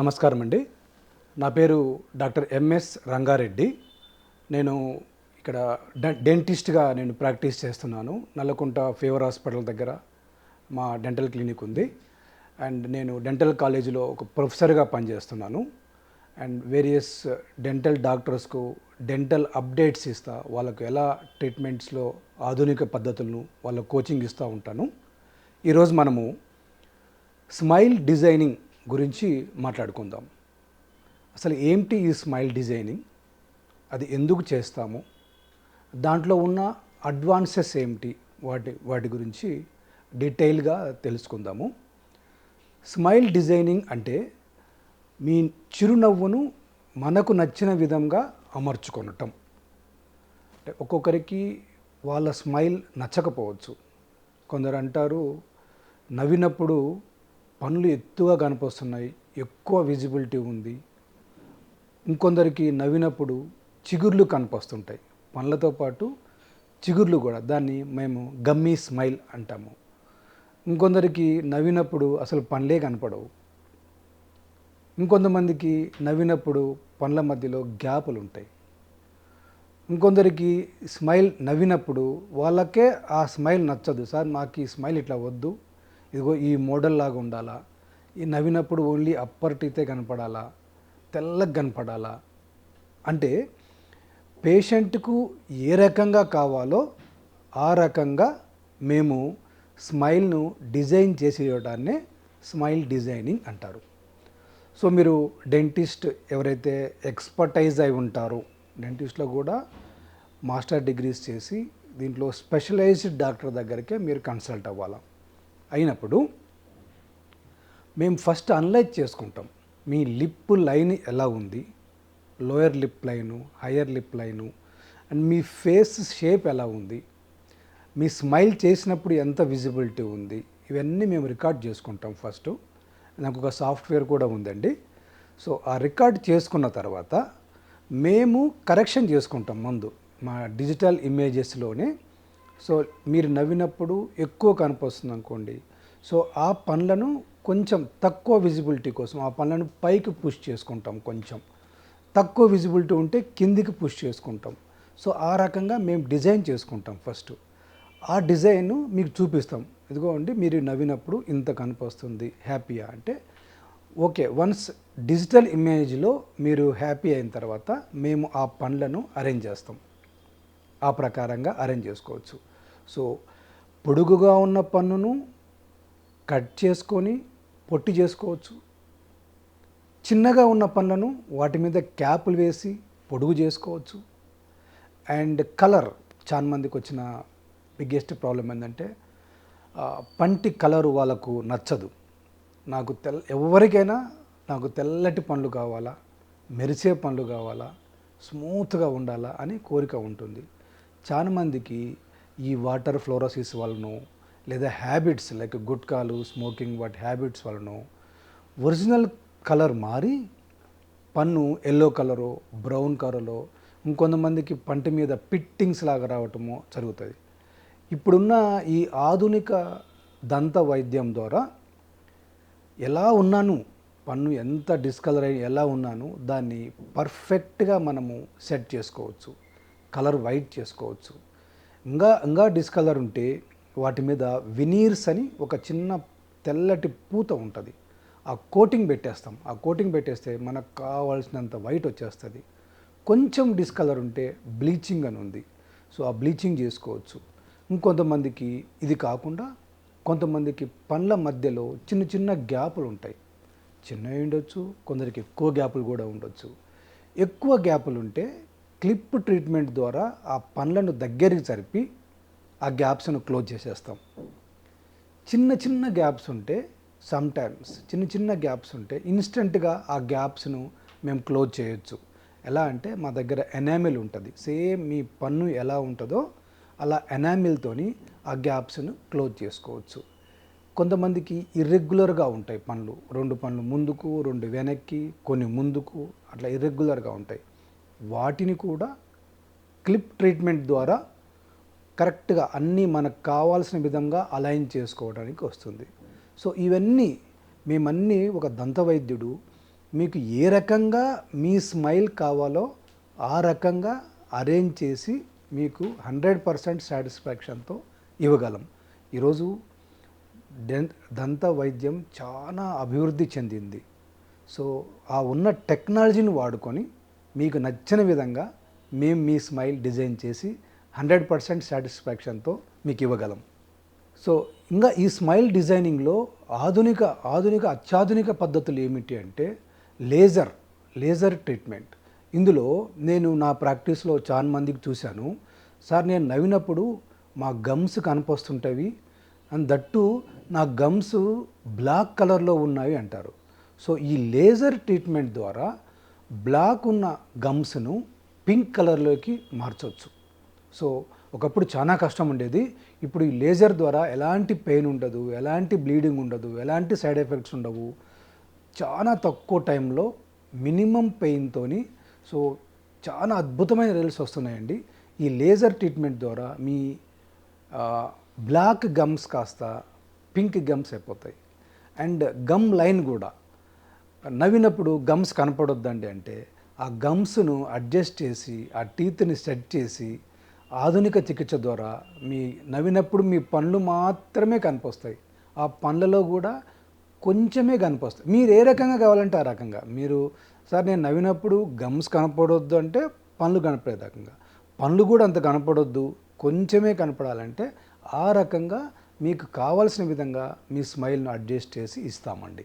నమస్కారం అండి. నా పేరు డాక్టర్ ఎంఎస్ రంగారెడ్డి. నేను ఇక్కడ డె- డెంటిస్ట్గా నేను ప్రాక్టీస్ చేస్తున్నాను. నల్లకుంట ఫీవర్ హాస్పిటల్ దగ్గర మా డెంటల్ క్లినిక్ ఉంది. అండ్ నేను డెంటల్ కాలేజీలో ఒక ప్రొఫెసర్గా పనిచేస్తున్నాను. అండ్ వేరియస్ డెంటల్ డాక్టర్స్కు డెంటల్ అప్డేట్స్ ఇస్తా వాళ్ళకు ఎలా ట్రీట్మెంట్స్లో ఆధునిక పద్ధతులను వాళ్ళ కోచింగ్ ఇస్తూ ఉంటాను. ఈరోజు మనము స్మైల్ డిజైనింగ్ గురించి మాట్లాడుకుందాం. అసలు ఏంటి ఈ స్మైల్ డిజైనింగ్? అది ఎందుకు చేస్తాము? దాంట్లో ఉన్న అడ్వాన్సెస్ ఏమిటి? వాటి వాటి గురించి డీటెయిల్గా తెలుసుకుందాము. స్మైల్ డిజైనింగ్ అంటే మీ చిరునవ్వును మనకు నచ్చిన విధంగా అమర్చుకొనటం. అంటే ఒక్కొక్కరికి వాళ్ళ స్మైల్ నచ్చకపోవచ్చు. కొందరు అంటారు నవ్వినప్పుడు పనులు ఎత్తుగా కనిపిస్తున్నాయి. ఎక్కువ విజిబిలిటీ ఉంది. ఇంకొందరికి నవ్వినప్పుడు చిగుర్లు కనిపిస్తుంటాయి. పనులతో పాటు చిగుర్లు కూడా. దాన్ని మేము గమ్మీ స్మైల్ అంటాము. ఇంకొందరికి నవ్వినప్పుడు అసలు పనులే కనపడవు. ఇంకొంతమందికి నవ్వినప్పుడు పనుల మధ్యలో గ్యాపులు ఉంటాయి. ఇంకొందరికి స్మైల్ నవ్వినప్పుడు వాళ్ళకే ఆ స్మైల్ నచ్చదు. సార్ మాకు ఈ స్మైల్ ఇట్లా వద్దు. ఇదిగో ఈ మోడల్ లాగా ఉండాలా? ఈ నవ్వినప్పుడు ఓన్లీ అప్పర్ టీతే కనపడాలా? తెల్లగా కనపడాలా? అంటే పేషెంట్కు ఏ రకంగా కావాలో ఆ రకంగా మేము స్మైల్ను డిజైన్ చేసి స్మైల్ డిజైనింగ్ అంటారు. సో మీరు డెంటిస్ట్ ఎవరైతే ఎక్స్పర్టైజ్ అయి ఉంటారో డెంటిస్ట్లో కూడా మాస్టర్ డిగ్రీస్ చేసి దీంట్లో స్పెషలైజ్డ్ డాక్టర్ దగ్గరికే మీరు కన్సల్ట్ అవ్వాలి? అయినప్పుడు మేము ఫస్ట్ అనలైజ్ చేసుకుంటాం. మీ లిప్ లైన్ ఎలా ఉంది? Lower lip line higher lip line and me face shape ఎలా ఉంది? మీ స్మైల్ చేసినప్పుడు ఎంత విజిబిలిటీ ఉంది? ఇవన్నీ మేము రికార్డ్ చేసుకుంటాం ఫస్ట్ నాకు ఒక సాఫ్ట్వేర్ కూడా ఉందండి. సో ఆ రికార్డ్ చేసుకున్న తర్వాత మేము కరెక్షన్ చేసుకుంటాం ముందు. మా డిజిటల్ ఇమేజెస్లోనే సో మీరు నవ్వినప్పుడు ఎక్కువ కనిపిస్తుంది అనుకోండి. సో ఆ పనులను కొంచెం తక్కువ విజిబిలిటీ కోసం ఆ పనులను పైకి పుష్ చేసుకుంటాం కొంచెం. తక్కువ విజిబిలిటీ ఉంటే కిందికి పుష్ చేసుకుంటాం. సో ఆ రకంగా మేము డిజైన్ చేసుకుంటాం ఫస్ట్ ఆ డిజైన్ మీకు చూపిస్తాం. ఇదిగోండి మీరు నవ్వినప్పుడు ఇంత కనిపిస్తుంది హ్యాపీయా అంటే ఓకే వన్స్ డిజిటల్ ఇమేజ్లో మీరు హ్యాపీ అయిన తర్వాత మేము ఆ పనులను అరేంజ్ చేస్తాం. ఆ ప్రకారంగా అరేంజ్ చేసుకోవచ్చు. సో పొడుగుగా ఉన్న పన్నును కట్ చేసుకొని పొట్టి చేసుకోవచ్చు. చిన్నగా ఉన్న పనులను వాటి మీద క్యాపులు వేసి పొడుగు చేసుకోవచ్చు. అండ్ కలర్ చాలా మందికి వచ్చిన బిగ్గెస్ట్ ప్రాబ్లం ఏంటంటే పంటి కలర్ వాళ్ళకు నచ్చదు. నాకు తెల్ల ఎవరికైనా నాకు తెల్లటి పండ్లు కావాలా మెరిసే పండ్లు కావాలా స్మూత్గా ఉండాలా అని కోరిక ఉంటుంది. చాలా మందికి ఈ వాటర్ ఫ్లోరోసిస్ వలనో లేదా హ్యాబిట్స్ లైక్ గుట్కాలు స్మోకింగ్ వాటి హ్యాబిట్స్ వలనో ఒరిజినల్ కలర్ మారి పన్ను ఎల్లో కలరు బ్రౌన్ కలర్లో ఇంకొంతమందికి పంటి మీద పిట్టింగ్స్ లాగా రావటము జరుగుతుంది. ఇప్పుడున్న ఈ ఆధునిక దంత వైద్యం ద్వారా ఎలా ఉన్నాను పన్ను ఎంత డిస్కలర్ అయి ఎలా ఉన్నాను దాన్ని పర్ఫెక్ట్గా మనము సెట్ చేసుకోవచ్చు. కలర్ వైట్ చేసుకోవచ్చు. ఇంకా ఇంకా డిస్కలర్ ఉంటే వాటి మీద వినీర్స్ అని ఒక చిన్న తెల్లటి పూత ఉంటుంది. ఆ కోటింగ్ పెట్టేస్తాం. ఆ కోటింగ్ పెట్టేస్తే మనకు కావాల్సినంత వైట్ వచ్చేస్తుంది. కొంచెం డిస్కలర్ ఉంటే బ్లీచింగ్ అని ఉంది. సో ఆ బ్లీచింగ్ చేసుకోవచ్చు. ఇంకొంతమందికి ఇది కాకుండా కొంతమందికి పండ్ల మధ్యలో చిన్న చిన్న గ్యాపులు ఉంటాయి. చిన్నవి ఉండొచ్చు కొందరికి ఎక్కువ గ్యాపులు కూడా ఉండొచ్చు. ఎక్కువ గ్యాపులు ఉంటే క్లిప్ ట్రీట్మెంట్ ద్వారా ఆ పండ్లను దగ్గరికి జరిపి ఆ గ్యాప్స్ను క్లోజ్ చేసేస్తాం. చిన్న చిన్న గ్యాప్స్ ఉంటే సమ్ టైమ్స్ చిన్న చిన్న గ్యాప్స్ ఉంటే ఇన్స్టెంట్గా ఆ గ్యాప్స్ను మేము క్లోజ్ చేయొచ్చు. ఎలా అంటే మా దగ్గర ఎనామిల్ ఉంటుంది. సేమ్ మీ పన్ను ఎలా ఉంటుందో అలా ఎనామిల్తోని ఆ గ్యాప్స్ను క్లోజ్ చేసుకోవచ్చు. కొంతమందికి ఇర్రెగ్యులర్గా ఉంటాయి పనులు రెండు పనులు ముందుకు రెండు వెనక్కి కొన్ని ముందుకు అట్లా ఇర్రెగ్యులర్గా ఉంటాయి. వాటిని కూడా క్లిప్ ట్రీట్మెంట్ ద్వారా కరెక్ట్గా అన్నీ మనకు కావాల్సిన విధంగా అలైన్ చేసుకోవడానికి వస్తుంది. సో ఇవన్నీ మేమన్నీ ఒక దంత వైద్యుడు మీకు ఏ రకంగా మీ స్మైల్ కావాలో ఆ రకంగా అరేంజ్ చేసి మీకు హండ్రెడ్ పర్సెంట్ సాటిస్ఫాక్షన్తో ఇవ్వగలం. ఈరోజు దంత వైద్యం చాలా అభివృద్ధి చెందింది. సో ఆ ఉన్న టెక్నాలజీని వాడుకొని మీకు నచ్చిన విధంగా మేము మీ స్మైల్ డిజైన్ చేసి హండ్రెడ్ పర్సెంట్ సాటిస్ఫాక్షన్తో మీకు ఇవ్వగలం. సో ఇంకా ఈ స్మైల్ డిజైనింగ్లో ఆధునిక ఆధునిక అత్యాధునిక పద్ధతులు ఏమిటి అంటే లేజర్ లేజర్ ట్రీట్మెంట్. ఇందులో నేను నా ప్రాక్టీస్లో చాలా మందికి చూశాను. సార్ నేను నవ్వినప్పుడు మా గమ్స్ కనిపిస్తుంటవి. అండ్ దట్టు నా గమ్స్ బ్లాక్ కలర్లో ఉన్నాయి అంటారు. సో ఈ లేజర్ ట్రీట్మెంట్ ద్వారా బ్లాక్ ఉన్న గమ్స్ను పింక్ కలర్లోకి మార్చవచ్చు. సో ఒకప్పుడు చాలా కష్టం ఉండేది. ఇప్పుడు ఈ లేజర్ ద్వారా ఎలాంటి పెయిన్ ఉండదు ఎలాంటి బ్లీడింగ్ ఉండదు ఎలాంటి సైడ్ ఎఫెక్ట్స్ ఉండవు. చాలా తక్కువ టైంలో మినిమం పెయిన్తో సో చాలా అద్భుతమైన రిజల్ట్స్ వస్తున్నాయండి. ఈ లేజర్ ట్రీట్మెంట్ ద్వారా మీ బ్లాక్ గమ్స్ కాస్త పింక్ గమ్స్ అయిపోతాయి. అండ్ గమ్ లైన్ కూడా నవ్వినప్పుడు గమ్స్ కనపడొద్దండి అంటే ఆ గమ్స్ను అడ్జస్ట్ చేసి ఆ టీత్ని సెట్ చేసి ఆధునిక చికిత్స ద్వారా మీ నవ్వినప్పుడు మీ పనులు మాత్రమే కనిపిస్తాయి. ఆ పనులలో కూడా కొంచెమే కనిపిస్తాయి. మీరు ఏ రకంగా కావాలంటే ఆ రకంగా. మీరు సార్ నేను నవ్వినప్పుడు గమ్స్ కనపడొద్దు అంటే పనులు కనపడే రకంగా. పండ్లు కూడా అంత కనపడొద్దు కొంచెమే కనపడాలంటే ఆ రకంగా మీకు కావాల్సిన విధంగా మీ స్మైల్ను అడ్జస్ట్ చేసి ఇస్తామండి.